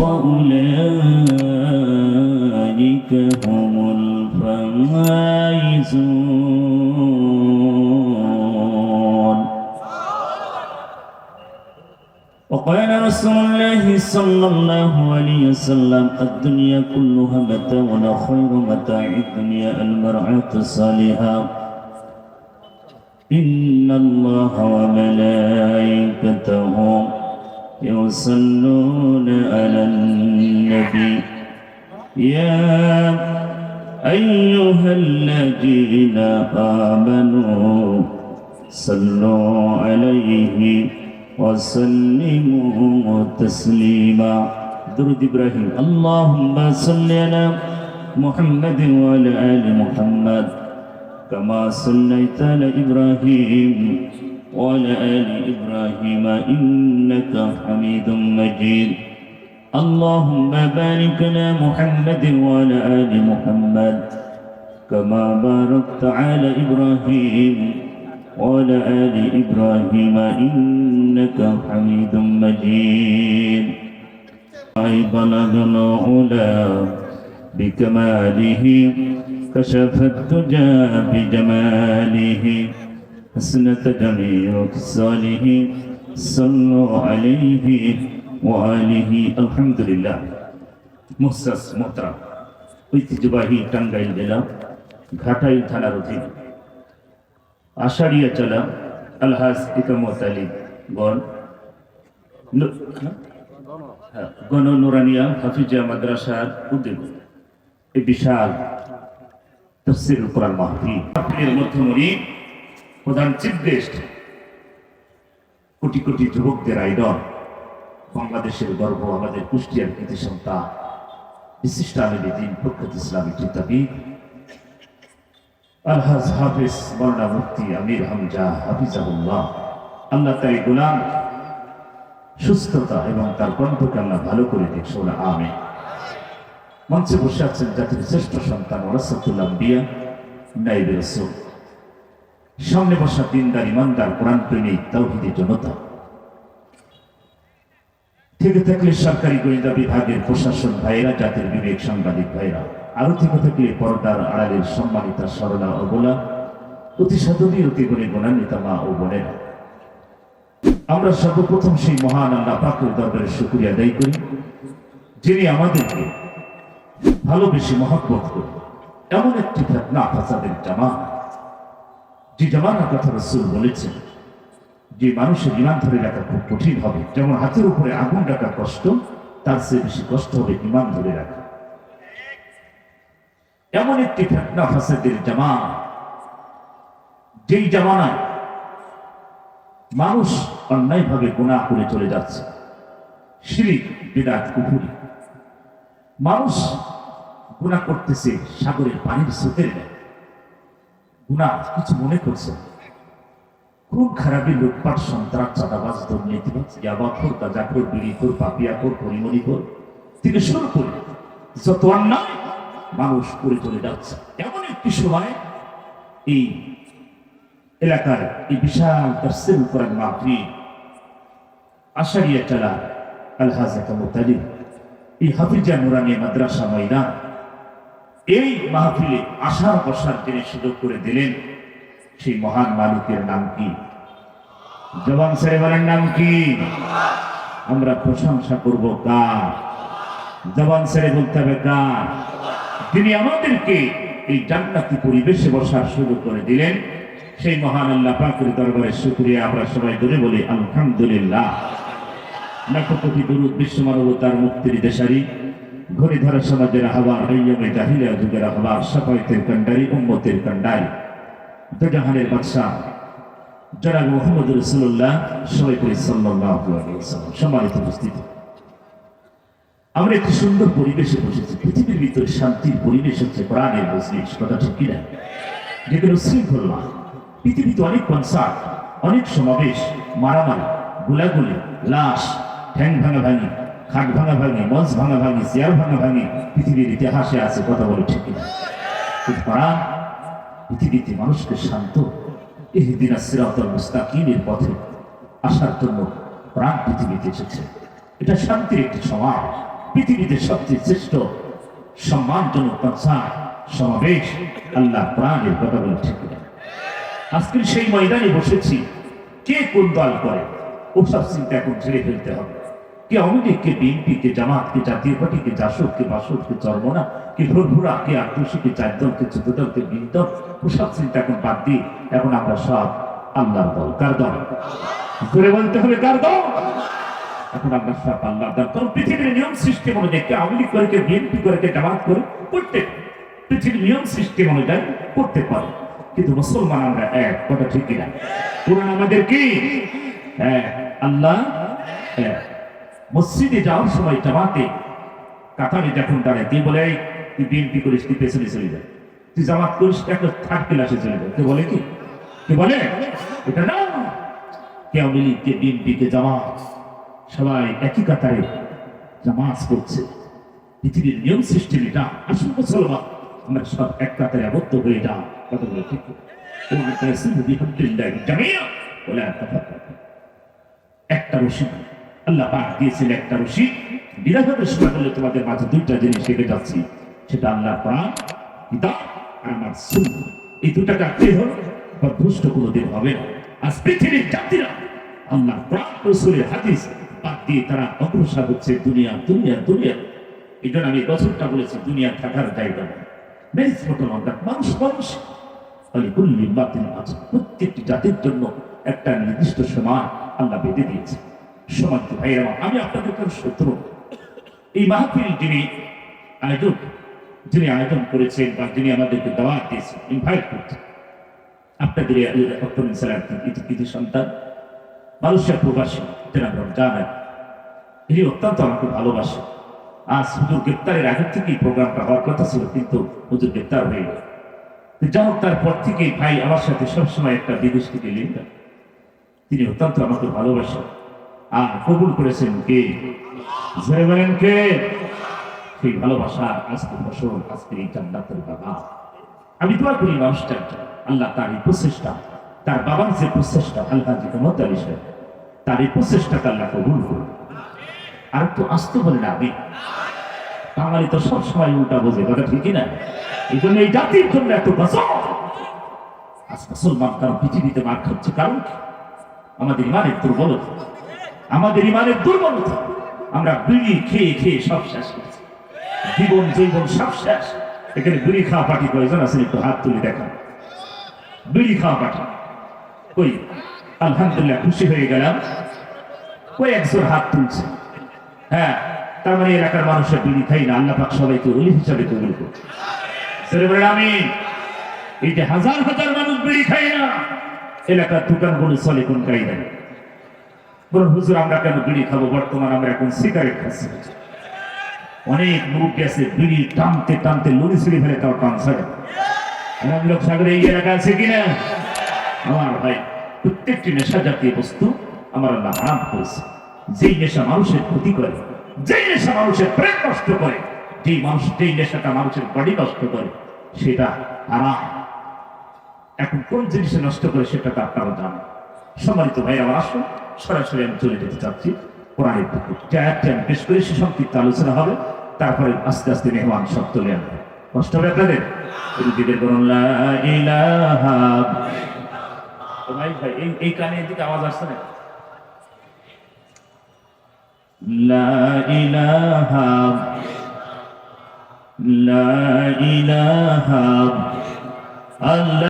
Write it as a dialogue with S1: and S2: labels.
S1: وأولئك هم الفائزون. وقال رسول الله صلى الله عليه وسلم الدنيا كلها متاع وخير متاع الدنيا المرأة الصالحة. إن الله وملائكته يصلون على النبي. يا أيها الذين آمنوا صلوا عليه وسلموا تسليما. درود إبراهيم. اللهم صل على محمد وعلى آل محمد كما صليت على إبراهيم. وعلى آل إبراهيم إنك حميد مجيد. اللهم بارك على محمد وعلى آل محمد كما باركت على إبراهيم وعلى آل إبراهيم إنك حميد مجيد. أي بلغ العلا بكماله كشف الدجى بجماله. حسنة جميع خصاله صلوا عليه وآله الحمد لله মুহসাস মোহতারাম ঐতিহ্যবাহী টাঙ্গাইল জেলা ঘাটাইল থানার অধীন আষাঢ়িয়া চালা আলহাজ ইকামত আলী গণ নু- হ্যাঁ, গণ নুরানিয়া হাফিজা মাদ্রাসার উদ্যোগ এই বিশাল তফসির কোরআন মাহফিল মাহফিলের মধ্যমণি প্রধান চিফ গেস্ট, কোটি কোটি যুবকদের আইডল, বাংলাদেশের গর্ব, আমাদের কুষ্টিয়ার কৃতি সন্তান বিশিষ্ট আলমী দিন প্রখ্যাত ইসলামী চিন্তাবিদ আলহাজ হাফিজ বর্ণা মুফতি আমির হামজা হাফিজাহুল্লাহ। আল্লাহ তাই গোলাম, সুস্থতা এবং তার কণ্ঠকে আল্লাহ ভালো করে দিক, সোনা আমে মঞ্চে বসে আছেন জাতির শ্রেষ্ঠ সন্তান ওরাসাতুল্লাহ বিয়া নাইব রসুল। সামনে বসা দিনদার ইমানদার কোরআন প্রেমিক তাওহিদি জনতা থেকে থাকলে সরকারি গোয়েন্দা বিভাগের প্রশাসন ভাইরা জাতির বিবেক সাংবাদিক ভাইরা আরও থেকে থাকলে পর্দার আড়ালের সম্মানিতা সরলা ও বোলা অতি সাধনী অতি গুণে গুণান্বিতা মা ও বোনেরা। আমরা সর্বপ্রথম সেই মহান আল্লাহ পাকের দরবারে শুক্রিয়া আদায় করি, যিনি আমাদেরকে ভালোবেসে মহব্বত করে এমন একটি ফেতনা ফাসাদের জামা যে জামানার কথা রসুল বলেছেন যে মানুষের ইমান ধরে রাখা খুব কঠিন হবে। যেমন হাতের উপরে আগুন রাখা কষ্ট, তার চেয়ে বেশি কষ্ট হবে ইমান ধরে রাখা। এমন একটি ফেতনা ফাসাদের জামা যেই জামানায় মানুষ অন্যায়ভাবে গুণা করে চলে যাচ্ছে। শিরিক বিরাট কুকুরি মানুষ গুণা করতেছে সাগরের পানির স্রোতের ন্যায়। গুণা, কিছু মনে করছে? খুব খারাপই লুটপাট, সন্ত্রাস, চাঁদাবাজ দুর্নীতিবাজ ইয়াবাখোর গাজাখোর, বিড়িখোর, পাপিয়াখোর, পরিমণিখোর থেকে শুরু করে যত অন্যায় মানুষ করে চলে যাচ্ছে। এমন একটি সময় এই এলাকার এই বিশাল তাফসির কোরআন মাহফিল আশারিয়া চালা আলহাজ কামতালিম এই হাফিজা নুরানি মাদ্রাসা ময়দান এই মাহফিলে আসার বসার তিনি সুযোগ করে দিলেন। সেই মহান মালিকের নাম কি? জবান সাহেবের নাম কি? আমরা প্রশংসা করব কার? জবান সাহেব বলতে হবে কার? তিনি আমাদেরকে এই জান্নাতি পরিবেশে বসার সুযোগ করে দিলেন, সেই মহান আল্লাহ পাকের দরবারে শুকরিয়া। আমরা সবাই ধরে বলি, আলহামদুলিল্লাহ। লাখো কোটি দরুদ বিশ্ব মানবতার মুক্তির দেশারি। ঘড়ি ধরা সমাজের হাবার হইয়মে জাহিলিয়া যুগের হাবার সাফাইতের কান্ডারি উম্মতের কান্ডারি দুজাহানের বাদশাহ জনাব মোহাম্মদ রসুল্লাহ সবাই করে সম্মানিত উপস্থিতি। আমরা একটি সুন্দর পরিবেশে বসেছি। পৃথিবীর ভিতরে শান্তির পরিবেশ হচ্ছে কোরআনের মজলিস, কথা ঠিক কিনা? যেগুলো শৃঙ্খলা। পৃথিবীতে অনেক কনসার্ট, অনেক সমাবেশ, মারামারি, গুলাগুলি, লাশ, ঠ্যাং ভাঙা ভাঙি খাট ভাঙা ভাঙি, মঞ্চ ভাঙা ভাঙি, চেয়ার ভাঙা ভাঙি, পৃথিবীর ইতিহাসে আছে কথা বলে ঠিক কিনা? কিন্তু কোরআন পৃথিবীতে মানুষকে শান্ত এহদিন সিরাতল মুস্তাকিমের পথে আসার জন্য প্রাণ পৃথিবীতে এসেছে। এটা শান্তির একটি সমাজ, পৃথিবীতে সবচেয়ে শ্রেষ্ঠ, সম্মানজনক কনসার্ট সমাবেশ, আল্লাহ প্রাণের কথা বলে ঠিক। আজকের সেই ময়দানে বসেছি, কে কোন দল করে? ওসব চিন্তা এখন ছেড়ে ফেলতে হবে। কে অমিলিক কে বিএনপি কে জামাত কে জাতীয় পার্টি কে জাসদ কে বাসদ কে চর্মনা কে কে কে চারদল কে কে ওসব চিন্তা এখন বাদ এখন আমরা সব আল্লাহর দল কার দল ঘুরে বলতে হবে কার দল এখন আমরা সব আল্লাহ দল কারণ পৃথিবীর নিয়ম কে আওয়ামী করে কে বিএনপি করে কে জামাত করে করতে পৃথিবীর নিয়ম সিস্টেম অনুযায়ী করতে পারে কিন্তু মুসলমান আমরা এক কথা ঠিক কিনা কোরআন আমাদের কি হ্যাঁ আল্লাহ হ্যাঁ মসজিদে যাওয়ার সময় জামাতে কাতারে যখন দাঁড়ায় তুই বলে তুই বিএনপি করিস, তুই পেছনে চলে যা। তুই জামাত করিস, একটা থার্ড ক্লাসে চলে যা। কে বলে কি? কে বলে? এটা না। কে আওয়ামী লীগ, কে বিএনপি, কে জামাত, সবাই একই কাতারে জামাত করছে পৃথিবীর নিয়ম সিস্টেম এটা আসল মুসলমান, আমরা সব এক কাতারে আবদ্ধ হয়ে কথা বলে ঠিক একটা রশি আল্লাহ পাক দিয়েছেন একটা রশি। বিরাটের সময় তোমাদের মাঝে দুইটা জিনিস রেখে যাচ্ছি। সেটা আল্লাহ প্রাণ কিতাব আর আমার সুন্নাহ এই দুটা রাখতে হল বা দুষ্ট কোনোদিন হবে না। আজ পৃথিবীর জাতিরা আল্লাহ প্রাণ রসুলের হাদিস বাদ দিয়ে তারা অগ্রসর হচ্ছে দুনিয়া দুনিয়া দুনিয়া। এই জন্য আমি বছরটা বলেছি, দুনিয়া থাকার জায়গা না মেরিস মতো অর্থাৎ মানুষ মানুষ। অলিকুল্লি বাতিল আছে প্রত্যেকটি জাতির জন্য একটা নির্দিষ্ট সময় আল্লাহ বেঁধে দিয়েছে। ভাইয়েরা আমার, আমি আপনাদের কাছে শত্রু এই মাহফিল যিনি আয়োজক যিনি আয়োজন করেছেন বা যিনি আমাদেরকে দাওয়াত দিয়েছেন ইনভাইট করছেন আপনাদের কিছু সন্তান মানুষের প্রবাসী যারা জানেন ইনি অত্যন্ত আমাকে ভালোবাসে আজ হুজুর গ্রেপ্তারের আগের থেকেই প্রোগ্রামটা হওয়ার কথা ছিল কিন্তু হুজুর গ্রেপ্তার হয়ে গেল। যাই হোক তারপর থেকে ভাই আমার সাথে সবসময় একটা বিদেশ থেকে লিঙ্ক তিনি অত্যন্ত আমাকে ভালোবাসেন। আর কবুল করেছেন কে? জয় বলেন কে? সেই ভালোবাসা, আজকে ফসল, আজকে এই জান্নাতের বাবা আমি দোয়া করি মানুষটা, আল্লাহ তার এই প্রচেষ্টা, তার বাবার যে প্রচেষ্টা, আল্লাহ যে মতালি তার এই প্রচেষ্টাকে আল্লাহ কবুল করুন। আর একটু আসতে বলে না আমি বাঙালি তো সবসময় উল্টা বোঝে, কথা ঠিকই না এই জন্য এই জাতির জন্য এত বাঁচাও আজ মুসলমান কারণ পৃথিবীতে মার খাচ্ছে কারণ? আমাদের ইমানের দুর্বলতা আমাদের ইমানের দুর্বলতা। আমরা বিড়ি খেয়ে খেয়ে সব শেষ করেছি। জীবন, জৈবন সব শেষ। এখানে বিড়ি খাওয়া পার্টি কয়েকজন আছেন একটু হাত তুলে দেখান। বিড়ি খাওয়া পার্টি। কই? আলহামদুলিল্লাহ, খুশি হয়ে গেলাম। কই একজন হাত তুলছে? হ্যাঁ তার মানে এলাকার মানুষের বিড়ি খাই না, আল্লাহ পাক সবাইকে অলি হিসাবে কবুল বলেন আমি এই যে হাজার হাজার মানুষ বিড়ি খাই না, এলাকার দোকানগুলো চলে, কোন কায়দায়? বলুন, হুজুর, আমরা কেন বিড়ি খাব? বর্তমান আমরা এখন সিগারেট খাচ্ছি। অনেক লোক গেছে বিড়ি টানতে টানতে লড়ি ছিঁড়ে ফেলে তাও টান ছাড়ে। এমন লোক সাগরে এই এলাকা আছে কিনা? আমার ভাই, প্রত্যেকটি নেশা জাতীয় বস্তু আমার আল্লাহ হারাম করেছে। যেই নেশা মানুষের ক্ষতি করে, যেই নেশা মানুষের প্রেম নষ্ট করে, যেই মানুষ, যেই নেশাটা মানুষের বডি নষ্ট করে, সেটা হারাম। এখন কোন জিনিসে নষ্ট করে সেটা তো আপনারা জানেন। সম্মানিত ভাই আমার আসুন। সরাসরি আমি চলে যেতে চাচ্ছি কোরআনের দিকে চারটি আমি বেশ করে সে সংক্ষিপ্ত আলোচনা হবে, তারপরে আস্তে আস্তে মেহমান সব তুলে আনবে কষ্ট হবে আপনাদের? ভাই, এই কানে এদিকে আওয়াজ আসছে না? লা ইলাহা লা ইলাহা আল্লাহ।